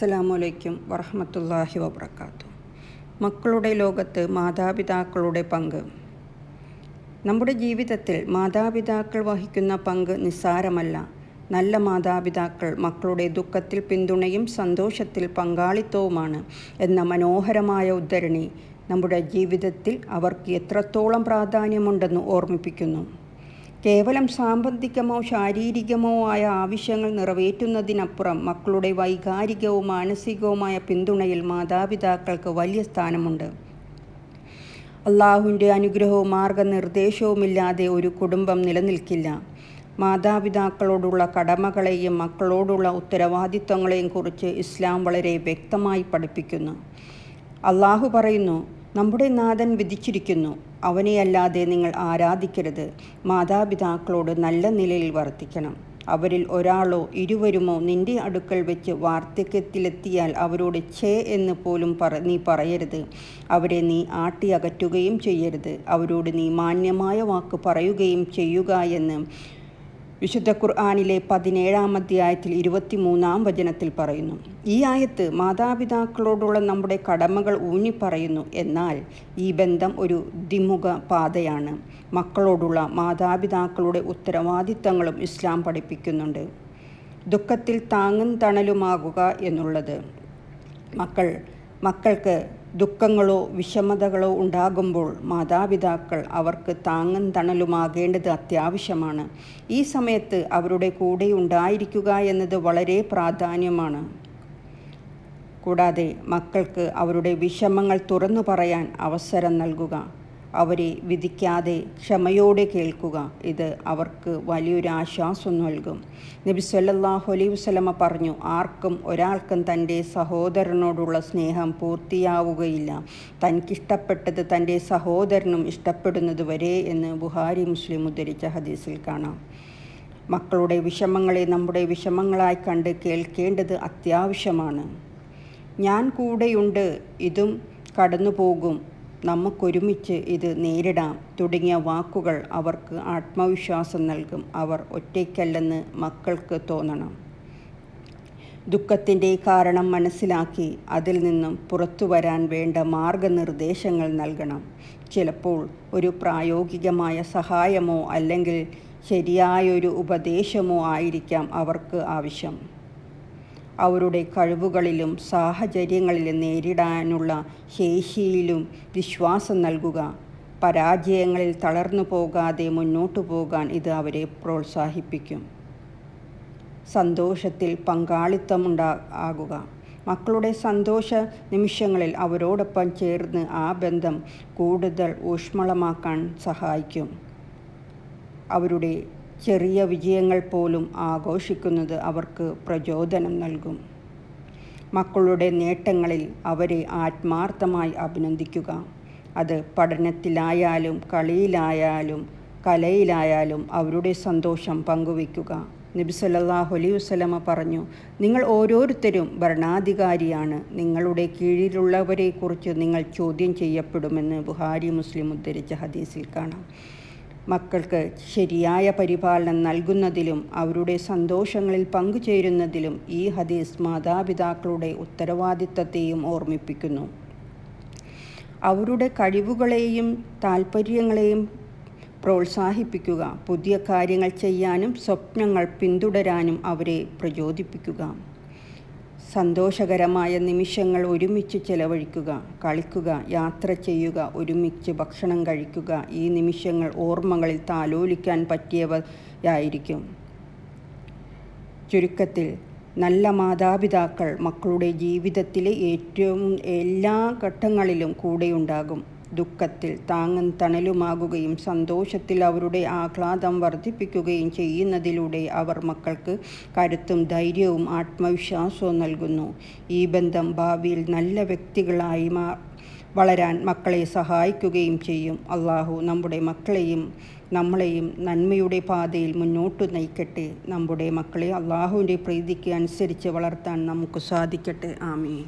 അസ്സലാമലൈക്കും വറഹമത്തല്ലാഹി വബർക്കാത്തു മക്കളുടെ ലോകത്ത് മാതാപിതാക്കളുടെ പങ്ക്. നമ്മുടെ ജീവിതത്തിൽ മാതാപിതാക്കൾ വഹിക്കുന്ന പങ്ക് നിസ്സാരമല്ല. നല്ല മാതാപിതാക്കൾ മക്കളുടെ ദുഃഖത്തിൽ പിന്തുണയും സന്തോഷത്തിൽ പങ്കാളിത്തവുമാണ് എന്ന മനോഹരമായ ഉദ്ധരണി നമ്മുടെ ജീവിതത്തിൽ അവർക്ക് എത്രത്തോളം പ്രാധാന്യമുണ്ടെന്ന് ഓർമ്മിപ്പിക്കുന്നു. കേവലം സാമ്പത്തികമോ ശാരീരികമോ ആയ ആവശ്യങ്ങൾ നിറവേറ്റുന്നതിനപ്പുറം മക്കളുടെ വൈകാരികവും മാനസികവുമായ പിന്തുണയിൽ മാതാപിതാക്കൾക്ക് വലിയ സ്ഥാനമുണ്ട്. അള്ളാഹുവിന്റെ അനുഗ്രഹവും മാർഗനിർദ്ദേശവുമില്ലാതെ ഒരു കുടുംബം നിലനിൽക്കില്ല. മാതാപിതാക്കളോടുള്ള കടമകളെയും മക്കളോടുള്ള ഉത്തരവാദിത്വങ്ങളെയും കുറിച്ച് ഇസ്ലാം വളരെ വ്യക്തമായി പഠിപ്പിക്കുന്നു. അള്ളാഹു പറയുന്നു നമ്മുടെ നാഥൻ വിധിച്ചിരിക്കുന്നു. അവനെയല്ലാതെ നിങ്ങൾ ആരാധിക്കരുത്. മാതാപിതാക്കളോട് നല്ല നിലയിൽ വർത്തിക്കണം. അവരിൽ ഒരാളോ ഇരുവരുമോ നിന്റെ അടുക്കൽ വെച്ച് വാർദ്ധക്യത്തിലെത്തിയാൽ അവരോട് ഛേ എന്ന് പോലും പറ നീ പറയരുത്. അവരെ നീ ആട്ടി അകറ്റുകയും ചെയ്യരുത്. അവരോട് നീ മാന്യമായ വാക്ക് പറയുകയും ചെയ്യുക എന്ന് വിശുദ്ധ ഖുർആാനിലെ പതിനേഴാം അധ്യായത്തിൽ ഇരുപത്തിമൂന്നാം വചനത്തിൽ പറയുന്നു ഈ ആയത്ത് മാതാപിതാക്കളോടുള്ള നമ്മുടെ കടമകൾ ഊന്നിപ്പറയുന്നു. എന്നാൽ ഈ ബന്ധം ഒരു ദ്വിമുഖ പാതയാണ്. മക്കളോടുള്ള മാതാപിതാക്കളുടെ ഉത്തരവാദിത്തങ്ങളും ഇസ്ലാം പഠിപ്പിക്കുന്നുണ്ട്. ദുഃഖത്തിൽ താങ്ങും തണലുമാകുക എന്നുള്ളത്. മക്കൾ മക്കൾക്ക് ദുഃഖങ്ങളോ വിഷമതകളോ ഉണ്ടാകുമ്പോൾ മാതാപിതാക്കൾ അവർക്ക് താങ്ങും തണലുമാകേണ്ടത് അത്യാവശ്യമാണ്. ഈ സമയത്ത് അവരുടെ കൂടെ ഉണ്ടായിരിക്കുക എന്നത് വളരെ പ്രാധാന്യമാണ്. കൂടാതെ മക്കൾക്ക് അവരുടെ വിഷമങ്ങൾ തുറന്നു പറയാൻ അവസരം നൽകുക. അവരെ വിധിക്കാതെ ക്ഷമയോടെ കേൾക്കുക ഇത് അവർക്ക് വലിയൊരു ആശ്വാസം നൽകും. നബി സല്ലാഹു അലൈഹി വസ്ലമ പറഞ്ഞു ആർക്കും ഒരാൾക്കും തന്റെ സഹോദരനോടുള്ള സ്നേഹം പൂർത്തിയാവുകയില്ല. തനിക്കിഷ്ടപ്പെട്ടത് തന്റെ സഹോദരനും ഇഷ്ടപ്പെടുന്നത് വരെ എന്ന് ബുഹാരി മുസ്ലിം ഉദ്ധരിച്ച ഹദീസിൽ കാണാം. മക്കളുടെ വിഷമങ്ങളെ നമ്മുടെ വിഷമങ്ങളായി കണ്ട് കേൾക്കേണ്ടത് അത്യാവശ്യമാണ്. ഞാൻ കൂടെയുണ്ട് ഇതും കടന്നു പോകും നമുക്കൊരുമിച്ച് ഇത് നേരിടാം. തുടങ്ങിയ വാക്കുകൾ അവർക്ക് ആത്മവിശ്വാസം നൽകും. അവർ ഒറ്റയ്ക്കല്ലെന്ന് മക്കൾക്ക് തോന്നണം. ദുഃഖത്തിന്റെ കാരണം മനസ്സിലാക്കി അതിൽ നിന്നും പുറത്തു വരാൻ വേണ്ട മാർഗനിർദ്ദേശങ്ങൾ നൽകണം. ചിലപ്പോൾ ഒരു പ്രായോഗികമായ സഹായമോ അല്ലെങ്കിൽ ശരിയായൊരു ഉപദേശമോ ആയിരിക്കാം അവർക്ക് ആവശ്യം. അവരുടെ കഴിവുകളിലും സാഹചര്യങ്ങളിലും നേരിടാനുള്ള ശേഷിയിലും വിശ്വാസം നൽകുക. പരാജയങ്ങളിൽ തളർന്നു പോകാതെ മുന്നോട്ടു പോകാൻ ഇത് അവരെ പ്രോത്സാഹിപ്പിക്കും. സന്തോഷത്തിൽ പങ്കാളിത്തമുണ്ടാ ആകുക. മക്കളുടെ സന്തോഷ നിമിഷങ്ങളിൽ അവരോടൊപ്പം ചേർന്ന് ആ ബന്ധം കൂടുതൽ ഊഷ്മളമാക്കാൻ സഹായിക്കും. അവരുടെ ചെറിയ വിജയങ്ങൾ പോലും ആഘോഷിക്കുന്നത് അവർക്ക് പ്രചോദനം നൽകും. മക്കളുടെ നേട്ടങ്ങളിൽ അവരെ ആത്മാർത്ഥമായി അഭിനന്ദിക്കുക. അത് പഠനത്തിലായാലും കളിയിലായാലും കലയിലായാലും അവരുടെ സന്തോഷം പങ്കുവയ്ക്കുക. നബി അലൈ വസ്ലമ പറഞ്ഞു നിങ്ങൾ ഓരോരുത്തരും ഭരണാധികാരിയാണ്. നിങ്ങളുടെ കീഴിലുള്ളവരെക്കുറിച്ച് നിങ്ങൾ ചോദ്യം ചെയ്യപ്പെടുമെന്ന് ബുഹാരി മുസ്ലിം ഉദ്ധരിച്ച ഹദീസിൽ കാണാം. മക്കൾക്ക് ശരിയായ പരിപാലനം നൽകുന്നതിലും അവരുടെ സന്തോഷങ്ങളിൽ പങ്കുചേരുന്നതിലും ഈ ഹദീസ് മാതാപിതാക്കളുടെ ഉത്തരവാദിത്തത്തെയും ഓർമ്മിപ്പിക്കുന്നു. അവരുടെ കഴിവുകളെയും താൽപ്പര്യങ്ങളെയും പ്രോത്സാഹിപ്പിക്കുക പുതിയ കാര്യങ്ങൾ ചെയ്യാനും സ്വപ്നങ്ങൾ പിന്തുടരാനും അവരെ പ്രചോദിപ്പിക്കുക. സന്തോഷകരമായ നിമിഷങ്ങൾ ഒരുമിച്ച് ചെലവഴിക്കുക കളിക്കുക യാത്ര ചെയ്യുക ഒരുമിച്ച് ഭക്ഷണം കഴിക്കുക. ഈ നിമിഷങ്ങൾ ഓർമ്മകളിൽ താലോലിക്കാൻ പറ്റിയവയായിരിക്കും ചുരുക്കത്തിൽ നല്ല മാതാപിതാക്കൾ മക്കളുടെ ജീവിതത്തിലെ ഏറ്റവും എല്ലാ ഘട്ടങ്ങളിലും കൂടെയുണ്ടാകും. ദുഃഖത്തിൽ താങ്ങും തണലുമാകുകയും സന്തോഷത്തിൽ അവരുടെ ആഹ്ലാദം വർദ്ധിപ്പിക്കുകയും ചെയ്യുന്നതിലൂടെ അവർ മക്കൾക്ക് കരുത്തും ധൈര്യവും ആത്മവിശ്വാസവും നൽകുന്നു. ഈ ബന്ധം ഭാവിയിൽ നല്ല വ്യക്തികളായി മാ വളരാൻ മക്കളെ സഹായിക്കുകയും ചെയ്യും. അള്ളാഹു നമ്മുടെ മക്കളെയും നമ്മളെയും നന്മയുടെ പാതയിൽ മുന്നോട്ട് നയിക്കട്ടെ. നമ്മുടെ മക്കളെ അള്ളാഹുവിന്റെ പ്രീതിക്ക് അനുസരിച്ച് വളർത്താൻ നമുക്ക് സാധിക്കട്ടെ. ആമീൻ.